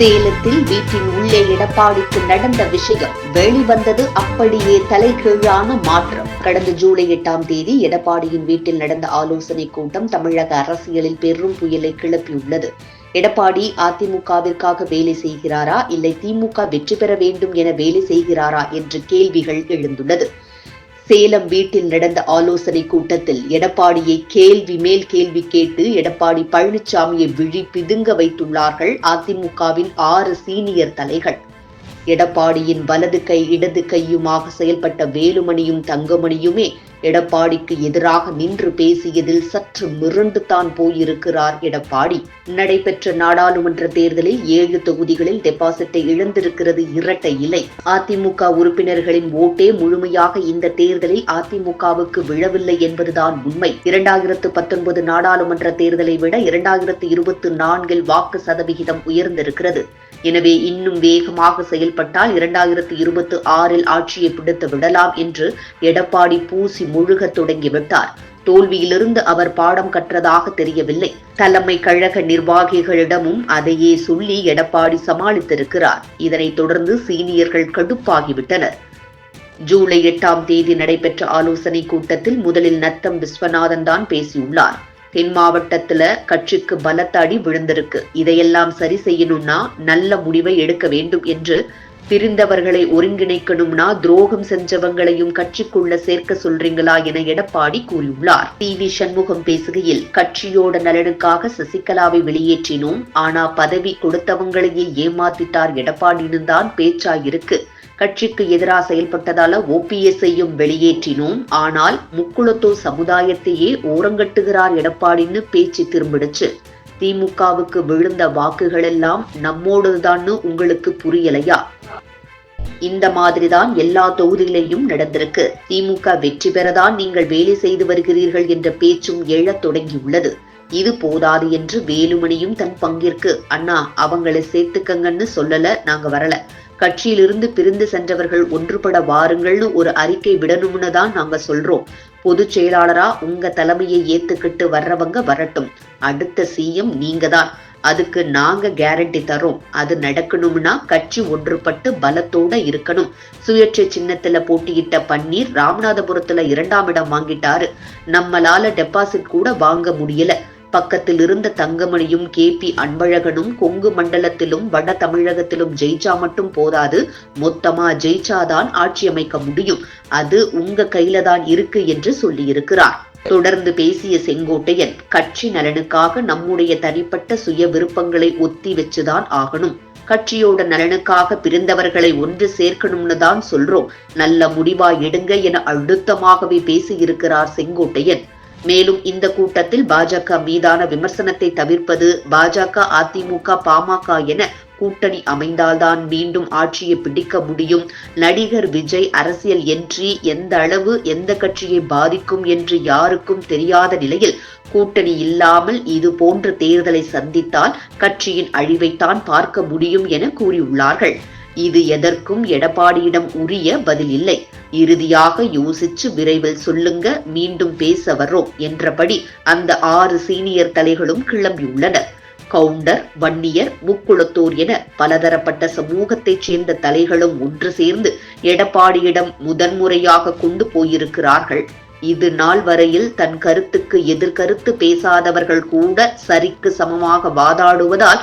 சேலத்தில் வீட்டின் உள்ளே எடப்பாடிக்கு நடந்த விஷயம் வெளிவந்தது அப்படியே தலைகீழான மாற்றம். கடந்த ஜூலை எட்டாம் தேதி எடப்பாடியின் வீட்டில் நடந்த ஆலோசனை கூட்டம் தமிழக அரசியலில் பெரும் புயலை கிளப்பியுள்ளது. எடப்பாடி அதிமுகவிற்காக வேலை செய்கிறாரா? இல்லை திமுக வெற்றி பெற வேண்டும் என வேலை செய்கிறாரா? என்ற கேள்விகள் எழுந்துள்ளது. சேலம் வீட்டில் நடந்த ஆலோசனை கூட்டத்தில் எடப்பாடியை கேள்வி மேல் கேள்வி கேட்டு எடப்பாடி பழனிசாமியை விழி பிதுங்க வைத்துள்ளார்கள் அதிமுகவின் ஆறு சீனியர் தலைகள். எடப்பாடியின் வலது கை இடது கையுமாக செயல்பட்ட வேலுமணியும் தங்கமணியுமே எடப்பாடிக்கு எதிராக நின்று பேசியதில் சற்று மிரண்டு தான் போயிருக்கிறார் எடப்பாடி. நடைபெற்ற நாடாளுமன்ற தேர்தலில் ஏழு தொகுதிகளில் டெபாசிட்டை இழந்திருக்கிறது இரட்டை இலை. அதிமுக உறுப்பினர்களின் ஓட்டே முழுமையாக இந்த தேர்தலில் அதிமுகவுக்கு விழவில்லை என்பதுதான் உண்மை. இரண்டாயிரத்து பத்தொன்பது நாடாளுமன்ற தேர்தலை விட இரண்டாயிரத்து இருபத்தி நான்கில் வாக்கு சதவிகிதம் உயர்ந்திருக்கிறது. எனவே இன்னும் வேகமாக செயல்பட்டால் இரண்டாயிரத்து இருபத்தி ஆறில் ஆட்சியை பிடித்து விடலாம் என்று எடப்பாடி பூசி முழுகத் தொடங்கிவிட்டார் தோல்வியிலிருந்து அவர் பாடம் கற்றதாக தெரியவில்லை. தலைமை கழக நிர்வாகிகளிடமும் அதையே சொல்லி எடப்பாடி சமாளித்திருக்கிறார். இதனைத் தொடர்ந்து சீனியர்கள் கடுப்பாகிவிட்டனர். ஜூலை எட்டாம் தேதி நடைபெற்ற ஆலோசனை கூட்டத்தில் முதலில் நத்தம் விஸ்வநாதன் தான் பேசியுள்ளார். தென் மாவட்டத்துல கட்சிக்கு பலத்த அடி விழுந்திருக்கு. இதையெல்லாம் சரி செய்யணும்னா நல்ல முடிவை எடுக்க வேண்டும் என்று பிரிந்தவர்களை ஒருங்கிணைக்கணும்னா துரோகம் செஞ்சவங்களையும் கட்சிக்குள்ள சேர்க்க சொல்றீங்களா என எடப்பாடி கூறியுள்ளார். டி வி சண்முகம் பேசுகையில் கட்சியோட நலனுக்காக சசிகலாவை வெளியேற்றினோம். ஆனா பதவி கொடுத்தவங்களையே ஏமாத்திட்டார் எடப்பாடின்னு தான் பேச்சாயிருக்கு கட்சிக்கு எதிராக செயல்பட்டதால ஓபிஎஸ்ஐயும் வெளியேற்றினோம். ஆனால் முக்குளத்தூர் சமுதாயத்தையே ஓரங்கட்டுகிறார் எடப்பாடின்னு பேச்சு திரும்பிடுச்சு. திமுகவுக்கு விழுந்த வாக்குகள் எல்லாம் நம்மோடுதான்னு உங்களுக்கு புரியலையா? இந்த மாதிரிதான் எல்லா தொகுதியிலையும் நடந்திருக்கு. திமுக வெற்றி பெறதான் நீங்கள் வேலை செய்து வருகிறீர்கள் என்ற பேச்சும் எழத் தொடங்கியுள்ளது. இது போதாது என்று வேலுமணியும் தன் பங்கிற்கு அண்ணா அவங்களை சேர்த்துக்கங்கன்னு சொல்லல நாங்க வரல. கட்சியிலிருந்து பிரிந்து சென்றவர்கள் ஒன்றுபட வாருங்கள்னு ஒரு அறிக்கை விடணும்னு தான் நாங்க சொல்றோம். பொதுச் செயலாளரா உங்க தலைமையை ஏத்துக்கிட்டு வர்றவங்க வரட்டும். அடுத்த சிஎம் நீங்க தான். அதுக்கு நாங்க கேரண்டி தரோம் அது நடக்கணும்னா கட்சி ஒன்றுபட்டு பலத்தோட இருக்கணும். சுயேட்சை சின்னத்துல போட்டியிட்ட பன்னீர் ராமநாதபுரத்துல இரண்டாம் இடம் வாங்கிட்டாரு. நம்மளால டெபாசிட் கூட வாங்க முடியல. பக்கத்தில் இருந்த தங்கமணியும் கே பி அன்பழகனும் கொங்கு மண்டலத்திலும் வட தமிழகத்திலும் ஜெயிச்சா மட்டும் போதாது மொத்தமா ஜெயிச்சாதான் ஆட்சி அமைக்க முடியும். அது உங்க கையில தான் இருக்கு என்று சொல்லியிருக்கிறார். தொடர்ந்து பேசிய செங்கோட்டையன் கட்சி நலனுக்காக நம்முடைய தனிப்பட்ட சுய விருப்பங்களை ஒத்தி வச்சுதான் ஆகணும். கட்சியோட நலனுக்காக பிரிந்தவர்களை ஒன்று சேர்க்கணும்னு தான் சொல்றோம். நல்ல முடிவா எடுங்க என அழுத்தமாகவே பேசியிருக்கிறார் செங்கோட்டையன். மேலும் இந்த கூட்டத்தில் பாஜக மீதான விமர்சனத்தை தவிர்ப்பது பாஜக அதிமுக பாமக என கூட்டணி அமைந்தால்தான் மீண்டும் ஆட்சியை பிடிக்க முடியும். நடிகர் விஜய் அரசியல் என்றி எந்த அளவு எந்த கட்சியை பாதிக்கும் என்று யாருக்கும் தெரியாத நிலையில் கூட்டணி இல்லாமல் இது போன்ற தேர்தலை சந்தித்தால் கட்சியின் அழிவைத்தான் பார்க்க முடியும் என கூறியுள்ளார்கள். இது எதற்கும் எடப்பாடியிடம் உரிய பதில் இல்லை. இறுதியாக யோசிச்சு விரைவில் சொல்லுங்க மீண்டும் பேச வர்றோம் என்றபடி அந்த ஆறு சீனியர் தலைகளும் கிளம்பியுள்ளனர். கவுண்டர் வன்னியர் முக்குளத்தோர் என பலதரப்பட்ட சமூகத்தைச் சேர்ந்த தலைகளும் ஒன்று சேர்ந்து எடப்பாடியிடம் முதன்முறையாக கொண்டு போயிருக்கிறார்கள். இது நாள் வரையில் தன் கருத்துக்கு எதிர்கருத்து பேசாதவர்கள் கூட சரிக்கு சமமாக வாதாடுவதால்